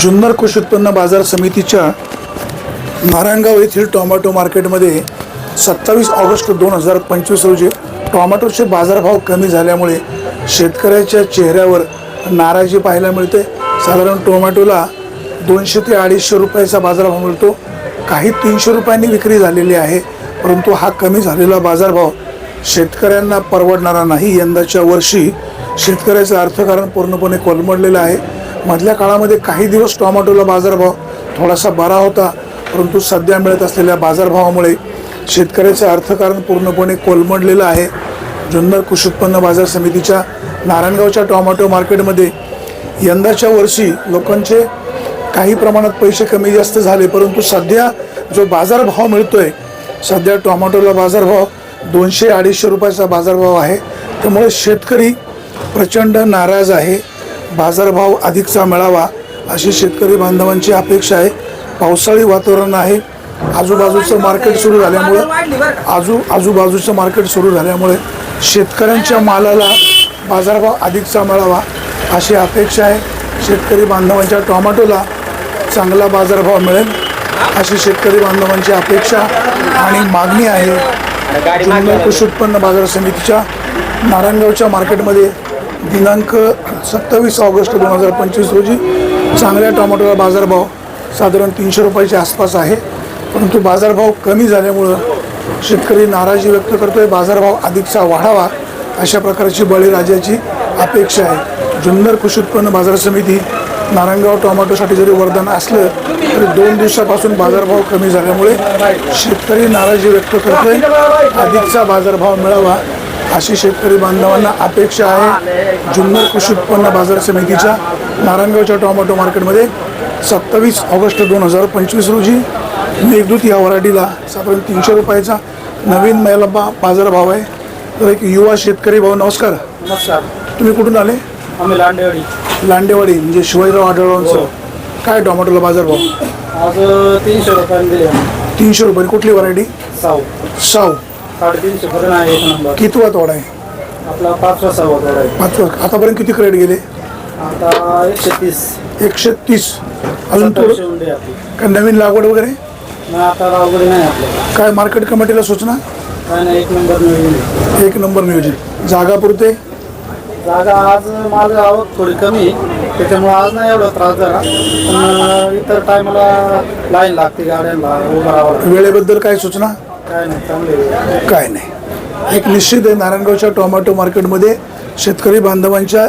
जुन्नर कृषी उत्पन्न बाजार समितीच्या नारायणगाव येथील टोमॅटो मार्केटमध्ये सत्तावीस ऑगस्ट दोन हजार पंचवीस रोजी टोमॅटोचे बाजारभाव कमी झाल्यामुळे शेतकऱ्याच्या चेहऱ्यावर नाराजी पाहायला मिळते. साधारण टोमॅटोला दोनशे ते अडीचशे रुपयाचा बाजारभाव मिळतो. काही तीनशे रुपयांनी विक्री झालेली आहे परंतु हा कमी झालेला बाजारभाव शेतकऱ्यांना परवडणारा नाही. यंदाच्या वर्षी शेतकऱ्याचं अर्थकारण पूर्णपणे कोलमडलेलं आहे. मधल्या काळामध्ये काही दिवस टोमॅटोला बाजारभाव थोडासा बरा होता परंतु सध्या मिळत असलेल्या बाजारभावामुळे शेतकऱ्याचं अर्थकारण पूर्णपणे कोलमडलेलं आहे. जुन्नर कृषी उत्पन्न बाजार समितीच्या नारायणगावच्या टोमॅटो मार्केटमध्ये यंदाच्या वर्षी लोकांचे काही प्रमाणात पैसे कमी जास्त झाले परंतु सध्या जो बाजारभाव मिळतो आहे सध्या टोमॅटोला बाजारभाव दोनशे अडीचशे रुपयाचा बाजारभाव आहे. त्यामुळे शेतकरी प्रचंड नाराज आहे. बाजारभाव अधिकचा मिळावा अशी शेतकरी बांधवांची अपेक्षा आहे. पावसाळी वातावरण आहे. आजूबाजूचं मार्केट सुरू झाल्यामुळं आजू आजूबाजूचं मार्केट सुरू झाल्यामुळे शेतकऱ्यांच्या मालाला बाजारभाव अधिकचा मिळावा अशी अपेक्षा आहे. शेतकरी बांधवांच्या टोमॅटोला चांगला बाजारभाव मिळेल अशी शेतकरी बांधवांची अपेक्षा आणि मागणी आहे. कृषी उत्पन्न बाजार समितीच्या नारायणगावच्या मार्केटमध्ये दिनांक सत्तावीस ऑगस्ट दोन हजार पंचवीस रोजी चांगल्या टोमॅटोला बाजारभाव साधारण तीनशे रुपयाच्या आसपास आहे. परंतु बाजारभाव कमी झाल्यामुळं शेतकरी नाराजी व्यक्त करतोय. बाजारभाव अधिकचा वाढावा अशा प्रकारची बळीराजाची अपेक्षा आहे. जुन्नर कृषी उत्पन्न बाजार समिती नारायणगाव टोमॅटोसाठी जरी वरदान असलं तरी दोन दिवसापासून बाजारभाव कमी झाल्यामुळे शेतकरी नाराजी व्यक्त करतोय. अधिकचा बाजारभाव मिळावा अशी शेतकरी बांधवांना अपेक्षा आहे. जुन्नर कृषी उत्पन्न बाजार समितीच्या नारायणगावच्या टोमॅटो मार्केटमध्ये सत्तावीस ऑगस्ट दोन हजार पंचवीस रोजी मेघदूत या वराडीला साधारण तीनशे रुपयाचा नवीन महिला बा बाजारभाव आहे. तर एक युवा शेतकरी भाऊ नमस्कार. नमस्कार. तुम्ही कुठून आले? आम्ही लांडेवाडी. लांडेवाडी म्हणजे शिवाजीराव आढळरावांचं काय टोमॅटोला बाजारभाव? आज तीनशे रुपयाने दिले. तीनशे रुपये कुठली व्हरायटी साऊ. साऊ. साडेतीनशे पर्यंत आहे एक नंबर. कितवा तोडा आहे? आपला पाचवा सहावा तोडा आहे. आतापर्यंत किती क्रेडिट गेले? आता एकशे तीस. एकशे तीस. अजून सत्तावीसशे थोडं? उंडे आपली. काय नवीन लागवड वगैरे? मग आता नाही आपल्याला काय मार्केट कमिटीला सूचना? काय नाही एक नंबर एक नंबर नियोजन. जागा पुरते? जागा आज माझं आवक थोडी कमी त्याच्यामुळे आज नाही एवढा त्रास झाला. पण इतर टायमाला लाईन लागते गाड्यांना उभं राहावं वेळेबद्दल काय सूचना? काय नाही. काय नाही एक निश्चित आहे नारायणगावच्या टोमॅटो मार्केटमध्ये शेतकरी बांधवांच्या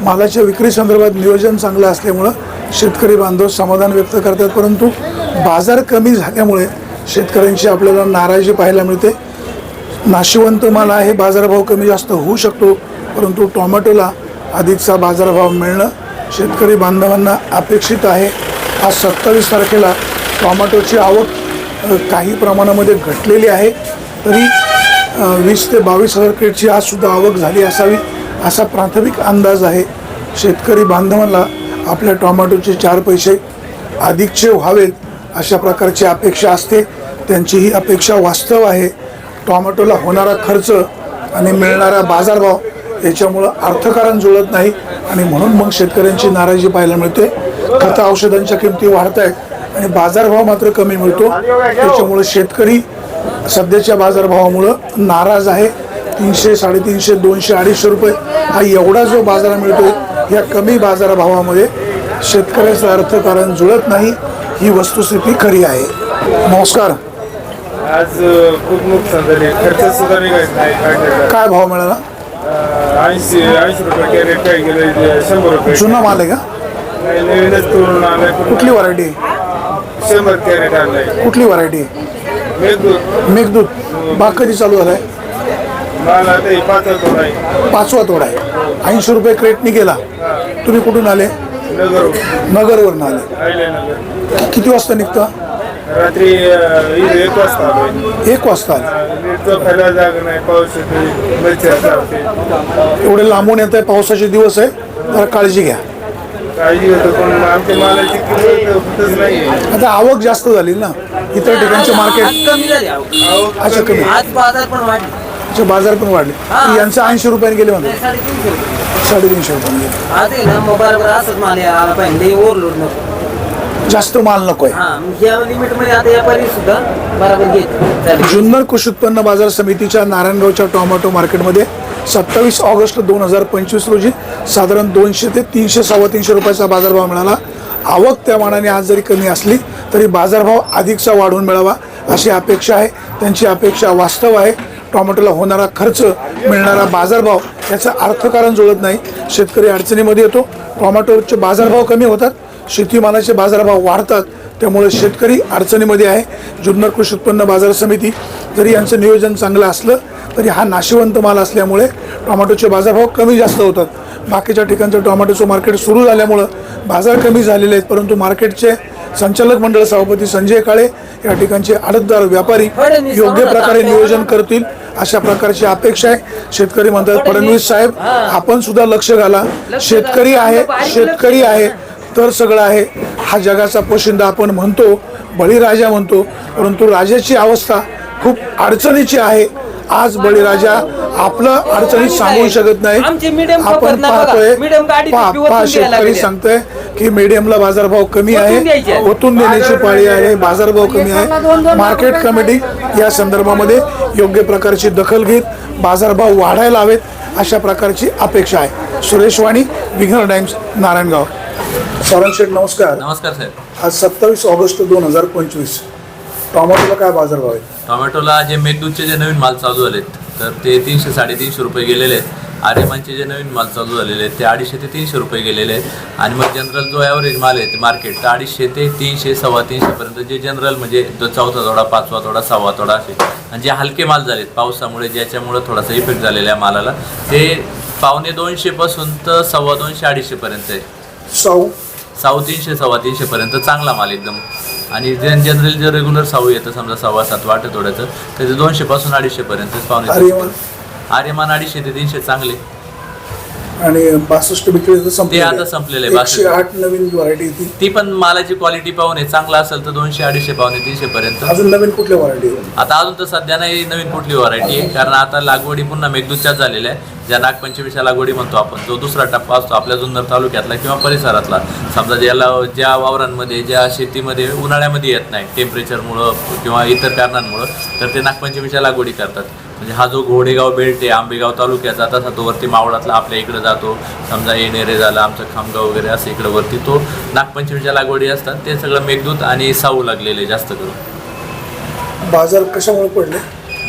मालाच्या विक्री संदर्भात नियोजन चांगलं असल्यामुळं शेतकरी बांधव समाधान व्यक्त करतात. परंतु बाजार कमी झाल्यामुळे शेतकऱ्यांची आपल्याला नाराजी पाहायला मिळते. नाशिवंत माल आहे बाजारभाव कमी जास्त होऊ शकतो परंतु टोमॅटोला अधिकचा बाजारभाव मिळणं शेतकरी बांधवांना अपेक्षित आहे. आज सत्तावीस तारखेला टोमॅटोची आवक काही प्रमाणामध्ये घटलेली आहे तरी वीस ते बावीस हजार क्रेटची आजसुद्धा आवक झाली असावी असा प्राथमिक अंदाज आहे. शेतकरी बांधवांना आपल्या टोमॅटोचे चार पैसे अधिकचे व्हावेत अशा प्रकारची अपेक्षा असते. त्यांची ही अपेक्षा वास्तव आहे. टोमॅटोला होणारा खर्च आणि मिळणारा बाजारभाव याच्यामुळं अर्थकारण जुळत नाही आणि म्हणून मग शेतकऱ्यांची नाराजी पाहायला मिळते. खतं औषधांच्या किमती वाढत आहेत आणि बाजारभाव मात्र कमी मिळतो. त्याच्यामुळं शेतकरी सध्याच्या बाजारभावामुळं नाराज आहे. तीनशे साडेतीनशे दोनशे अडीचशे रुपये हा एवढा जो बाजार मिळतो या कमी बाजारभावामध्ये शेतकऱ्याचं अर्थकारण जुळत नाही. ही वस्तुस्थिती खरी आहे. नमस्कार. आज खूप नुकसान झाले. खर्च सुद्धा निघायचा काय भाव मिळाला? ऐंशी ऐंशी रुपये कॅरेट काय गेलं शंभर रुपये जुना माल आहे का? कुठली व्हरायटी शंभर कॅरेट आणलाय कुठली व्हरायटी मेघदूत. मेघदूत. बाग कधी चालू झालाय? माल आता हे पाच तोड आहे. पाचवा तोडा आहे. ऐंशी रुपये क्रेटनी गेला. तुम्ही कुठून आले? नगर नगरवरून आले. किती वाजता निघता? रात्री अं, इथे एक वाजता आलोय एक वाजता आले. नीटचं खायला जागा नाही पाऊस येते मच्छर चावते एवढे लांबून येत आहे पावसाचे दिवस आहे. जरा काळजी घ्या. काळजी घेतो पण आमच्या मालाची किंमत होतच नाही आता आवक जास्त झाली ना इतर ठिकाणचे मार्केट आज कमी झाली आवक. अच्छा कमी. आज बाजार पण वाढले. चे बाजार पण वाढले. यांचं ऐंशी रुपयाने गेले म्हणते साडेतीनशे रुपये. साडेतीनशे रुपयाने गेले. आज आहे ना मग बरोबर असंच माल आला पाहिजे ओव्हरलोड नको. जास्त माल नको आहे हा मग या लिमिटमध्ये आता व्यापारी सुद्धा बरोबर घेत. चालेल जुन्नर कृषी उत्पन्न बाजार समितीच्या नारायणगावच्या टोमॅटो मार्केटमध्ये सत्तावीस ऑगस्ट दोन हजार पंचवीस रोजी साधारण दोनशे ते तीनशे सव्वा तीनशे रुपयाचा बाजारभाव मिळाला. आवक त्या मानाने आज जरी कमी असली तरी बाजारभाव अधिकचा वाढवून मिळावा अशी अपेक्षा आहे. त्यांची अपेक्षा वास्तव आहे. टोमॅटोला होणारा खर्च मिळणारा बाजारभाव याचं अर्थकारण जुळत नाही. शेतकरी अडचणीमध्ये येतो. टोमॅटोचे बाजारभाव कमी होतात. शेतीमालाचे बाजारभाव वाढतात. त्यामुळे शेतकरी अडचणीमध्ये आहे. जुन्नर कृषी उत्पन्न बाजार समिती जरी यांचं नियोजन चांगलं असलं तरी हा नाशिवंत माल असल्यामुळे टोमॅटोचे बाजारभाव कमी जास्त होतात. बाकीच्या ठिकाणचं टोमॅटोचं मार्केट सुरू झाल्यामुळं बाजार कमी झालेले आहेत परंतु मार्केटचे संचालक मंडळ सभापती संजय काळे या ठिकाणचे आडतदार व्यापारी योग्य प्रकारे नियोजन करतील अशा प्रकारची अपेक्षा आहे. शेतकरी म्हणतात फडणवीस साहेब आपण सुद्धा लक्ष घाला. शेतकरी आहे शेतकरी आहे. तर सगळं आहे. हा जगाचा पोशिंदा आपण म्हणतो बळीराजा म्हणतो परंतु राजाची अवस्था खूप अडचणीची आहे. आज बळीराजा आपलं अडचणी सांगू शकत नाही. आपण. पाहतोय पहा शेतकरी. सांगतोय की मीडियमला बाजारभाव कमी. आहे ओतून देण्याची पाळी आहे बाजारभाव कमी आहे. मार्केट कमिटी या संदर्भामध्ये योग्य प्रकारची दखल घेत बाजारभाव वाढायला हवेत अशा प्रकारची अपेक्षा आहे. सुरेश वाणी विघ्नर टाइम्स नारायणगाव. सारंग शेठ नमस्कार. नमस्कार साहेब. आज सत्तावीस ऑगस्ट दोन हजार पंचवीस. टोमॅटोला काय बाजारभाव आहे? टोमॅटोला जे मेघदूतचे जे नवीन माल चालू झालेत तर ते तीनशे साडेतीनशे रुपये गेलेले आहेत. आर्यमानचे जे नवीन माल चालू झालेले आहेत ते अडीचशे ते तीनशे रुपये गेलेले आहेत. आणि मग जनरल जो ॲव्हरेज माल आहे ते मार्केट तर अडीचशे ते तीनशे सव्वा तीनशेपर्यंत जे जनरल म्हणजे जो चौथा तोडा पाचवा तोडा सहावा तोडा असे. आणि जे हलके माल झालेत पावसामुळे ज्याच्यामुळे थोडासा इफेक्ट झालेला आहे मालाला ते पावणे दोनशेपासून तर सव्वा दोनशे अडीचशेपर्यंत आहे. साऊ साऊ तीनशे सव्वा तीनशेपर्यंत चांगला माल एकदम. आणि जे जनरल जे रेग्युलर साऊ येतं समजा सव्वा सात वाटत थोड्याचं तर ते दोनशेपासून अडीचशेपर्यंत आर्यमान. आर्यमान अडीचशे ते तीनशे चांगले. आणि बासष्ट विक्री ते आता संपलेलं आहे, एकशे 62. आठ नवीन व्हरायटी येते ती पण मालाची क्वालिटी पाहून आहे. चांगला असेल तर दोनशे अडीचशे पावणे तीनशे पर्यंत. अजून नवीन कुठल्या व्हरायटी आता अजून तर सध्या नाही नवीन कुठली व्हरायटी आहे. कारण आता लागवडी पुन्हा मेघदूतच्याच झालेल्या आहे ज्या नागपंचमीच्या लागवडी म्हणतो आपण जो दुसरा टप्पा असतो आपल्या जुन्नर तालुक्यातला किंवा परिसरातला. समजा ज्याला ज्या वावरांमध्ये ज्या शेतीमध्ये उन्हाळ्यामध्ये येत नाही टेम्परेचरमुळं किंवा इतर कारणांमुळं तर ते नागपंचमीच्या लागवडी करतात. म्हणजे हा जो घोडेगाव बेल्ट आहे आंबेगाव तालुक्याचा तसा तो वरती मावळातला आपल्या इकडे जातो. समजा येणेरे झाला आमचं खामगाव वगैरे असं इकडं वरती. तो नागपंचमीच्या लागवडी असतात. ते सगळं मेघदूत आणि साऊ लागलेले जास्त करून. बाजार कशामुळे पडले?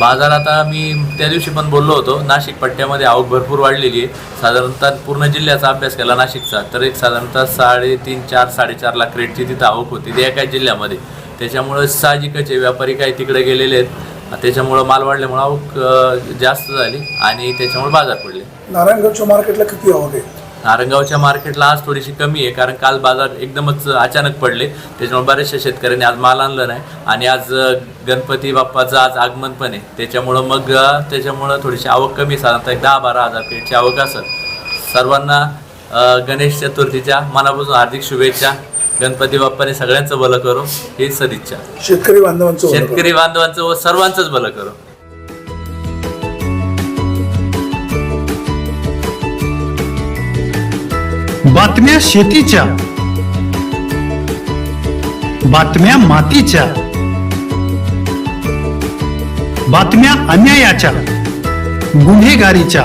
बाजार आता मी त्या दिवशी पण बोललो होतो. नाशिक पट्ट्यामध्ये आवक भरपूर वाढलेली आहे. साधारणतः पूर्ण जिल्ह्याचा अभ्यास केला नाशिकचा. तर एक साधारणतः साडेतीन चार साडेचार लाख रेटची तिथं आवक होती. ते एकाच जिल्ह्यामध्ये. त्याच्यामुळं साहजिकच व्यापारी काही तिकडे गेलेले आहेत. त्याच्यामुळं माल वाढल्यामुळं आवक जास्त झाली आणि त्याच्यामुळे बाजार पडले. नारायणगावच्या मार्केटला किती आवक आहे? नारंगावच्या मार्केटला आज थोडीशी कमी आहे कारण काल बाजार एकदमच अचानक पडले. त्याच्यामुळे बऱ्याचशा शेतकऱ्यांनी आज माल आणलं नाही. आणि आज गणपती बाप्पाचं आज आगमन पण आहे. त्याच्यामुळं मग त्याच्यामुळं थोडीशी आवक कमी. साधारणतः एक दहा बारा हजार पेटची आवक असेल. सर्वांना गणेश चतुर्थीच्या मनापासून हार्दिक शुभेच्छा. गणपती बाप्पाने सगळ्यांचं भलं करो ही सदिच्छा शेतकरी बांधवांचं. शेतकरी बांधवांचं व सर्वांचंच भलं करो. बातम्या शेतीच्या बातम्या मातीच्या बातम्या अन्यायाच्या गुन्हेगारीच्या.